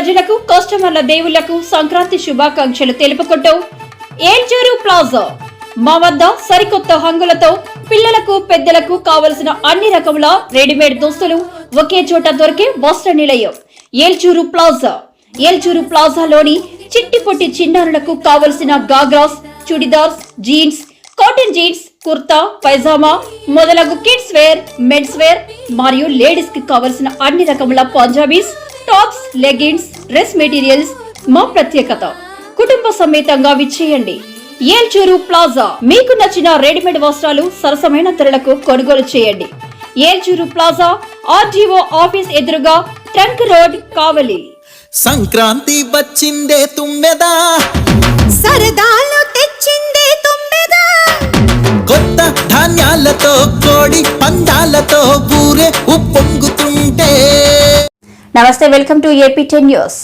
ప్రజలకు కస్టమర్ల దేవుళ్ళకు సంక్రాంతి శుభాకాంక్షలు తెలుపుకుంటూ ఏల్చూరు ప్లాజా. మా వద్ద సరికొత్త హంగులతో పిల్లలకు పెద్దలకు కావలసిన అన్ని రకముల రెడీమేడ్ దుస్తులు ఒకే చోట దొరికే వస్త్ర నిలయం. ఏల్చూరు ప్లాజా. ఏల్చూరు ప్లాజాలోని చిట్టి పొట్టి చిన్నారులకు కావలసిన ghagras churidars jeans cotton jeans kurta pyjama మొదలగు కిడ్స్ వేర్ మెన్స్ వేర్ మరియు లేడీస్కి కావలసిన అన్ని రకముల Punjabis tops leggings dress materials మా ప్రత్యేకత. కుటుంబ సమేతంగా విచ్చేయండి. ఏల్చూరు ప్లాజా. మీకు నచ్చిన రెడీమేడ్ వస్త్రాలు సరసమైన ధరలకు కొనుగోలు చేయండి. ఏల్చూరు ప్లాజా ఆర్జీఓ ఆఫీస్ ఎదురుగా ట్రంక్ రోడ్ కావలి. సంక్రాంతి వచ్చిందే తుమ్మెదా? సరదాలు తెచ్చిందే తుమ్మెదా? కొత్త ధాన్యాలతో కోడి పందాలతో ఊరే ఉప్పొంగుతుంటే నమస్తే welcome to AP ten news.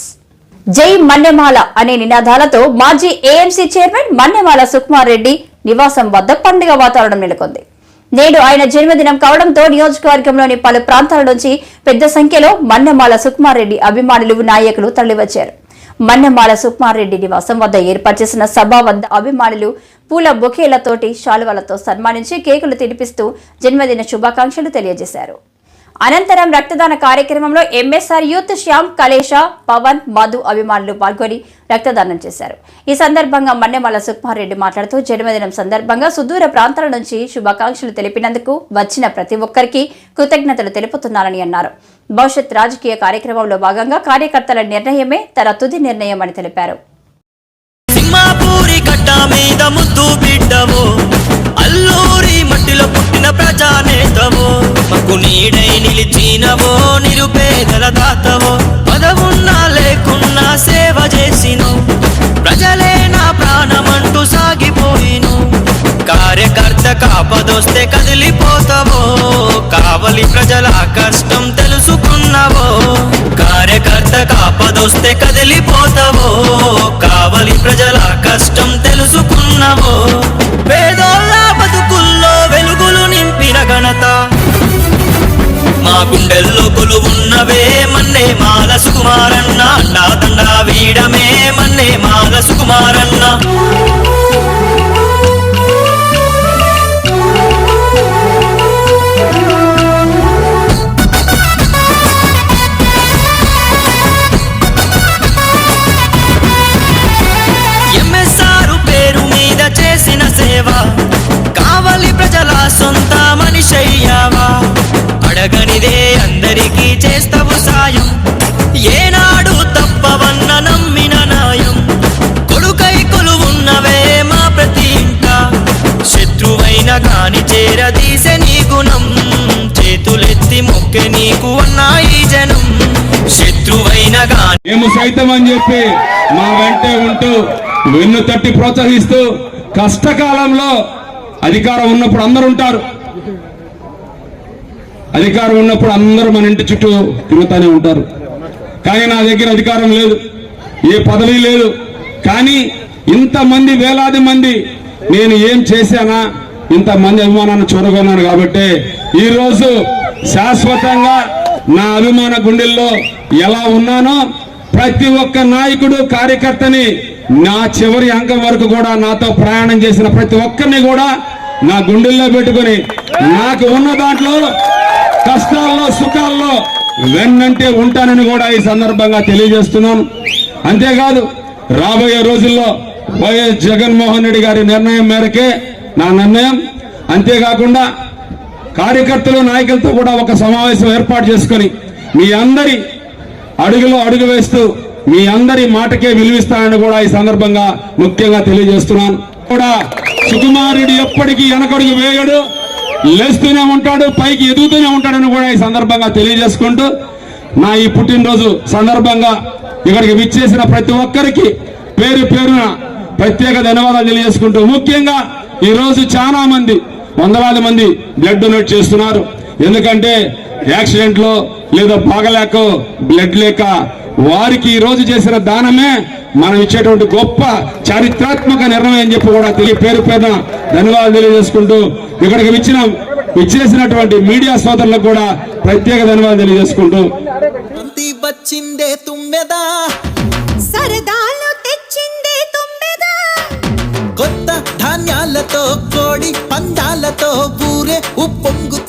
జై మన్నెమాల అనే నినాదాలతో మాజీ ఏఎంసీ చైర్మన్ మన్నెమాల సుకుమార్ రెడ్డి నివాసం వద్ద పండుగ వాతావరణం నెలకొంది. నేడు ఆయన జన్మదినం కావడంతో నియోజకవర్గంలోని పలు ప్రాంతాల నుంచి పెద్ద సంఖ్యలో మన్నెమాల సుకుమార్ రెడ్డి అభిమానులు నాయకులు తరలివచ్చారు. మన్నెమాల సుకుమార్ రెడ్డి నివాసం వద్ద ఏర్పాటు చేసిన సభ వద్ద అభిమానులు పూల బొకేలతోటి శాలువాలతో సన్మానించి కేకులు తినిపిస్తూ జన్మదిన శుభాకాంక్షలు తెలియజేశారు. అనంతరం రక్తదాన కార్యక్రమంలో ఎంఎస్ఆర్ యూత్ శ్యామ్ కలేష పవన్ మధు అభిమానులు పాల్గొని రక్తదానం చేశారు. ఈ సందర్భంగా మన్నెమల్ల సుకుమార్ రెడ్డి మాట్లాడుతూ జన్మదినం సందర్భంగా సుదూర ప్రాంతాల నుంచి శుభాకాంక్షలు తెలిపినందుకు వచ్చిన ప్రతి ఒక్కరికి కృతజ్ఞతలు తెలుపుతున్నారని అన్నారు. భవిష్యత్ రాజకీయ కార్యక్రమంలో భాగంగా కార్యకర్తల నిర్ణయమే తన తుది నిర్ణయం అని తెలిపారు. సింహాపూరి గడ్డ మీద ముద్దు బిడ్డవో సేవ చేసిను. ప్రజలే నా ప్రాణమంటూ సాగిపోయిను. కార్యకర్త కాపదొస్తే కదిలిపోతావో కావలి ప్రజల కష్టం తెలుసుకున్నావో కార్యకర్త కాపదొస్తే కదిలిపోతావో కావలి ప్రజల కష్టం తెలుసుకున్నావో. పేదోళ్ళ బతుకుల్లో వెలుగులు నింపిన ఘనత. మా గుండెల్లో కొలువున్నవే మన్నే మాల సుకుమారన్న. మాల చేతులెత్తి నీకు ఉన్నాయి జనం. శత్రువైన మేము సైతం అని చెప్పి మా వెంటే ఉంటూ వెన్ను తట్టి ప్రోత్సహిస్తూ కష్టకాలంలో అధికారం ఉన్నప్పుడు అందరూ ఉంటారు. అధికారం ఉన్నప్పుడు అందరూ మన ఇంటి చుట్టూ తిరుగుతూనే ఉంటారు. కానీ నా దగ్గర అధికారం లేదు. ఏ పదవి లేదు. కానీ ఇంతమంది వేలాది మంది నేను ఏం చేశానా ఇంతమంది అభిమానాన్ని చూడగలను కాబట్టి ఈరోజు శాశ్వతంగా నా అభిమాన గుండెల్లో ఎలా ఉన్నానో ప్రతి ఒక్క నాయకుడు కార్యకర్తని నా చివరి అంకం వరకు కూడా నాతో ప్రయాణం చేసిన ప్రతి ఒక్కరిని కూడా నా గుండెల్లో పెట్టుకొని నాకు ఉన్న దాంట్లో కష్టాల్లో సుఖాల్లో వెన్నంటే ఉంటానని కూడా ఈ సందర్భంగా తెలియజేస్తున్నాను అంతేకాదు రాబోయే రోజుల్లో వైఎస్ జగన్మోహన్ రెడ్డి గారి నిర్ణయం మేరకే నా నిర్ణయం. అంతేకాకుండా కార్యకర్తలు నాయకులతో కూడా ఒక సమావేశం ఏర్పాటు చేసుకొని మీ అందరి అడుగులో అడుగు వేస్తూ మీ అందరి మాటకే విలువిస్తానని కూడా ఈ సందర్భంగా ముఖ్యంగా తెలియజేస్తున్నాను. కూడా సుకుమారుడు ఎప్పటికీ వెనకడుగు వేయడు లేస్తూనే ఉంటాడు పైకి ఎదుగుతూనే ఉంటాడని కూడా ఈ సందర్భంగా తెలియజేసుకుంటూ నా ఈ పుట్టినరోజు సందర్భంగా ఇక్కడికి విచ్చేసిన ప్రతి ఒక్కరికి పేరు పేరున ప్రత్యేక ధన్యవాదాలు తెలియజేసుకుంటూ ముఖ్యంగా ఈరోజు చాలా మంది వందలాది మంది బ్లడ్ డొనేట్ చేస్తున్నారు. ఎందుకంటే యాక్సిడెంట్లో లేదా బాగలేక బ్లడ్ లేక వారికి ఈ రోజు చేసిన దానమే మనం ఇచ్చేటువంటి గొప్ప చారిత్రాత్మక నిర్ణయం అని చెప్పి కూడా తెలియ పేరు పేరున ధన్యవాదాలు తెలియజేసుకుంటూ ఇక్కడికి ఇచ్చిన ఇచ్చేసినటువంటి మీడియా సోదరులకు కూడా ప్రత్యేక ధన్యవాదాలు తెలియజేసుకుంటూ. ధాన్యాలతో కోడి పందాలతో ఊరే ఉప్పొంగుతుంటే